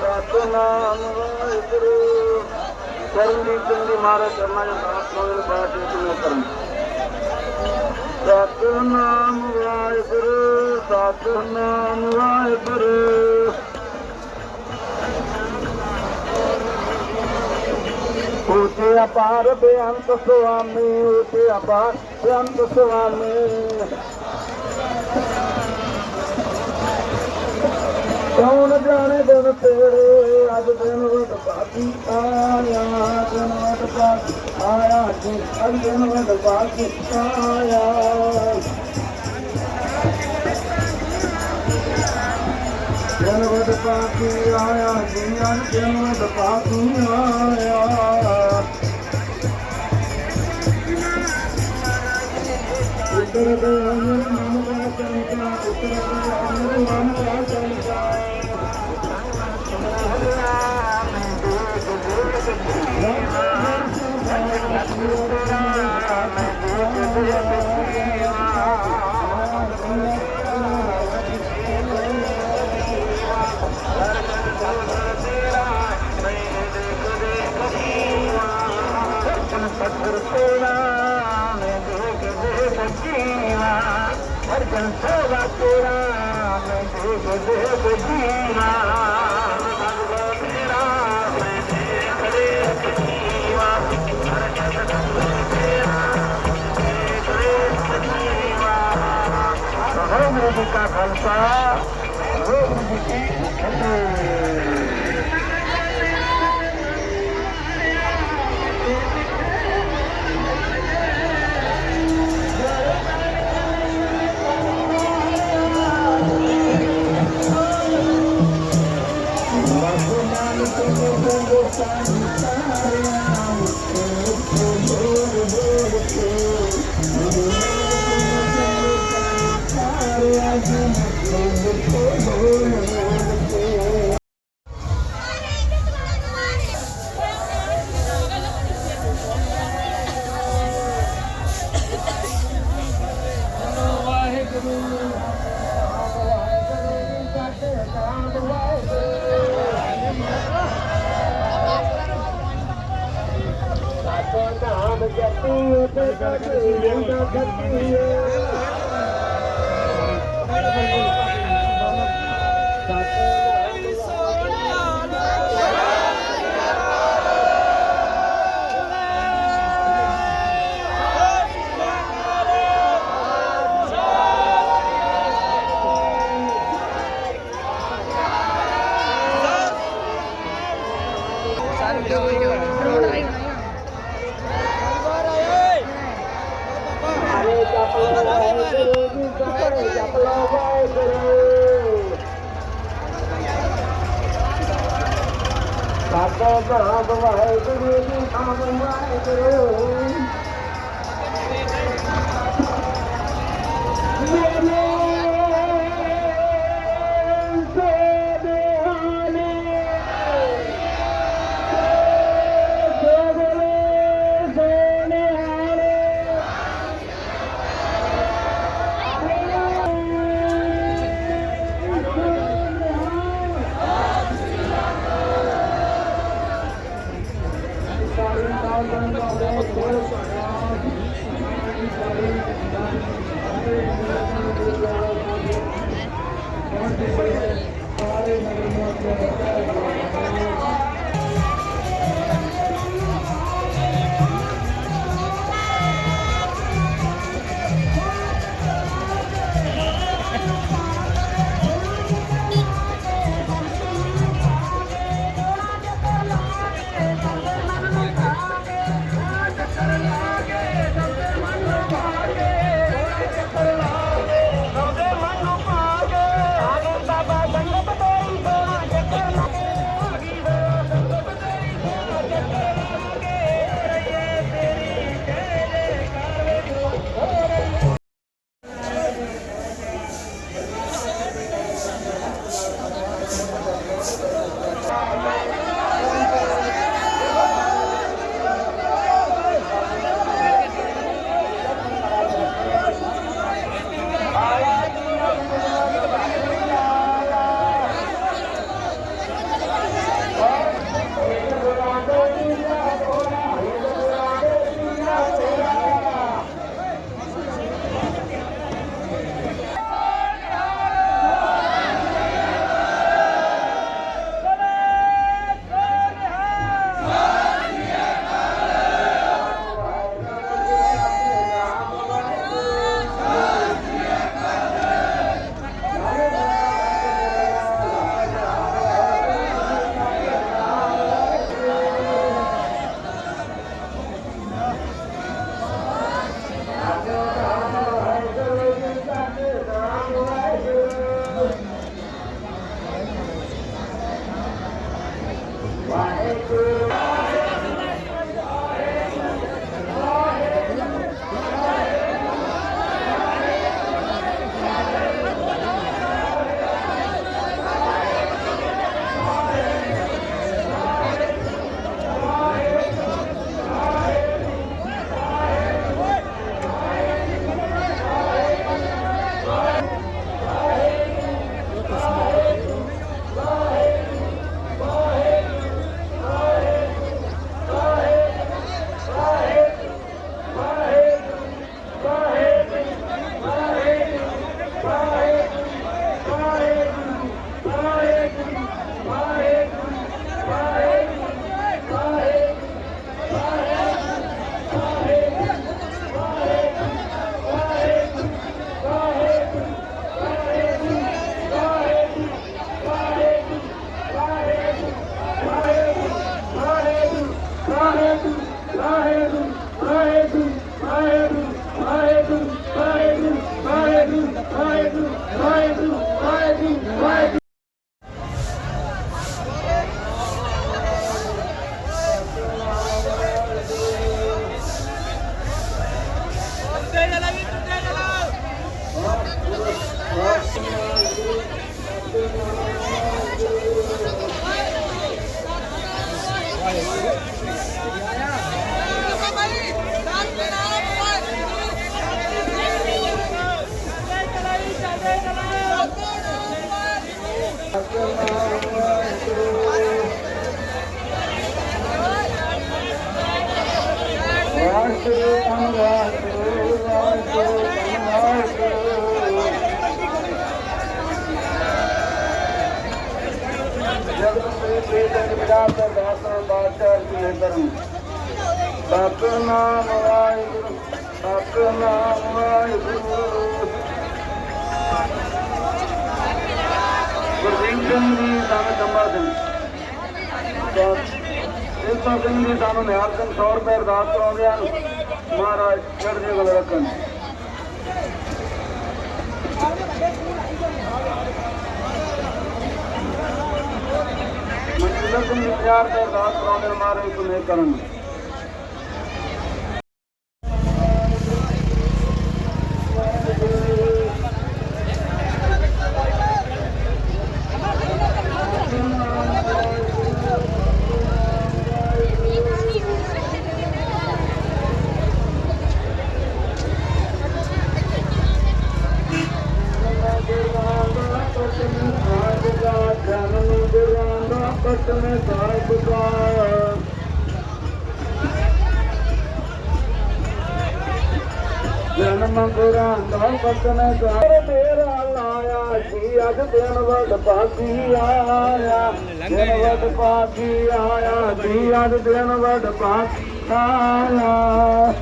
ਸਤਨਾਮ ਵਾਹਿਗੁਰੂ ਕਰਮਜੀਤ ਸਿੰਘ ਜੀ ਮਹਾਰਾਜ ਕਰਨਾ ਜੀ ਦਾਸ ਨੋਦਨ ਪਾਠ ਕਿਵੇਂ ਕਰਨ ਸਤਨਾਮ ਵਾਹਿਗੁਰੂ ਸਤਨਾਮ ਵਾਹਿਗੁਰੂ ਉਤੇ ڻ دن تيري اڄ جنوت باقي آيا چمد باقي آيا جينو باقي آيا جنوت باقي آيا جي جنم باقي آيا ਵਟ ਬਾਕੀ ਆਇਆ ਜੀ ਅੱਜ ਦਿਨ ਵਟ ਬਾਕੀ ਵਾਹਿਗੁਰੂ ਜੀ ਕਾ ਖਾਲਸਾ ਵਾਹਿਗੁਰੂ ਜੀ ਕੀ ਫਤਿਹ ਨਾਮ ਜਪੂ ਤੇ ਕਟੂ ਦਾ ਖੱਤੀਏ ਅਰੇ Bye-bye. ਵਾਹਿਗੁਰੂ ਧੰਨ ਵਾਹਿਗੁਰੂ ਵਾਹਿਗੁਰੂ ਧੰਨ ਵਾਹਿਗੁਰੂ ਜਗਤ ਦੇ ਪ੍ਰੀਤ ਵਿਰਾਜ ਦਾ ਬਾਦਸ਼ਾਹ ਜੀ ਹੈ ਸਤਨਾਮ ਵਾਹਿਗੁਰੂ ਸਤਨਾਮ ਵਾਹਿਗੁਰੂ ਗੁਰਦੀਪ ਸਿੰਘ ਜੀ ਸਾਨੂੰ ਜੰਮਾ ਸਿੰਘ ਇਸਾ ਸਿੰਘ ਜੀ ਸਾਨੂੰ ਨਿਹਾਲ ਸਿੰਘ 100 ਰੁਪਏ ਅਰਦਾਸ ਕਰਾਉਂਦੇ ਹਨ ਮਹਾਰਾਜ ਚੜ੍ਹਦੀ ਕਲਾ ਰੱਖਣ ਮਨਜਿੰਦਰ ਸਿੰਘ ਜੀ 50 ਰੁਪਏ ਕਰਾਉਂਦੇ ਹਨ ਤੁਮੇ ਕਰਨ। ਦਾ। ਕਰ ਮੇਰਾ ਲਾਇਆ ਜੀ ਅਜ ਦਿਨ ਵਡ ਪਾਗੀ ਆਇਆ। ਦਿਨ ਵਡ ਪਾਗੀ ਆਇਆ ਜੀ ਅਜ ਦਿਨ ਵਡ ਪਾਗੀ ਆਇਆ।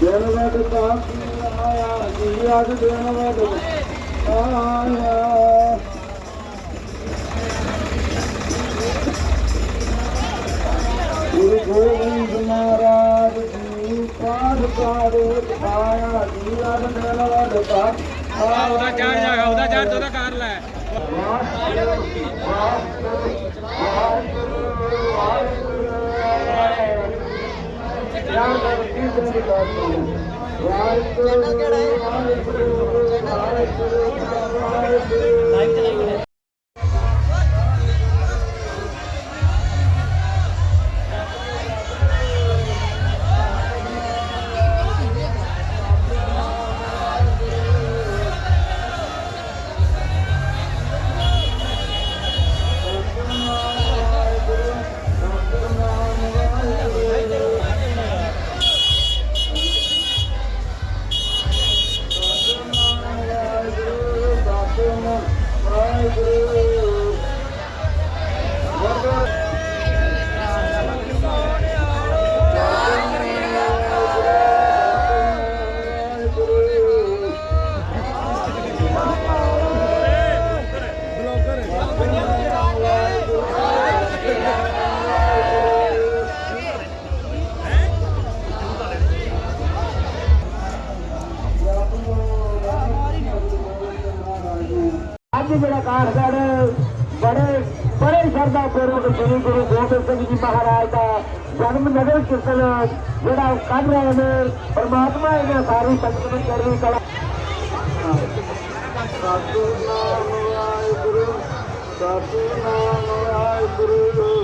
ਦਿਨ ਵਡ ਪਾਗੀ ਆਇਆ ਜੀ ਅਜ ਦਿਨ ਵਡ ਆਇਆ। ਉਹਦਾ ਚਾਰ ਜਾਗਾ ਉਹਦਾ ਚਾਰ ਉਹਦਾ ਕਰ ਲੈ ਵਾਹਿਗੁਰੂ ਅੱਜ ਜੀ ਮਹਾਰਾਜ ਦਾ ਜਨਮ ਨਗਰ ਕੀਰਤਨ, ਜਿਹੜਾ ਕੱਢ ਰਹੇ ਨੇ, ਪਰਮਾਤਮਾ ਇਹਨਾਂ ਸਾਰੀ ਸੰਗਤ ਨੂੰ ਚੜ੍ਹਦੀ ਕਲਾ। ਸਤਿਨਾਮ ਵਾਹਿਗੁਰੂ ਸਤਿਨਾਮ ਵਾਹਿਗੁਰੂ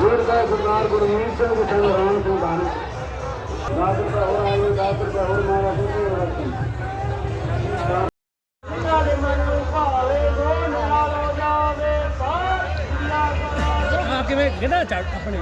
ਵੀਰ ਸਰਦਾਰ ਗੁਰਮੀਤ ਸਿੰਘ ਜੀ ਸਿੰਘ ਸਿੰਘ ਧਾਨੀ ਡਾਕਟਰ ਦਾ ਕਿਵੇਂ? ਗੰਦਾ ਚੜ ਆਪਣੇ?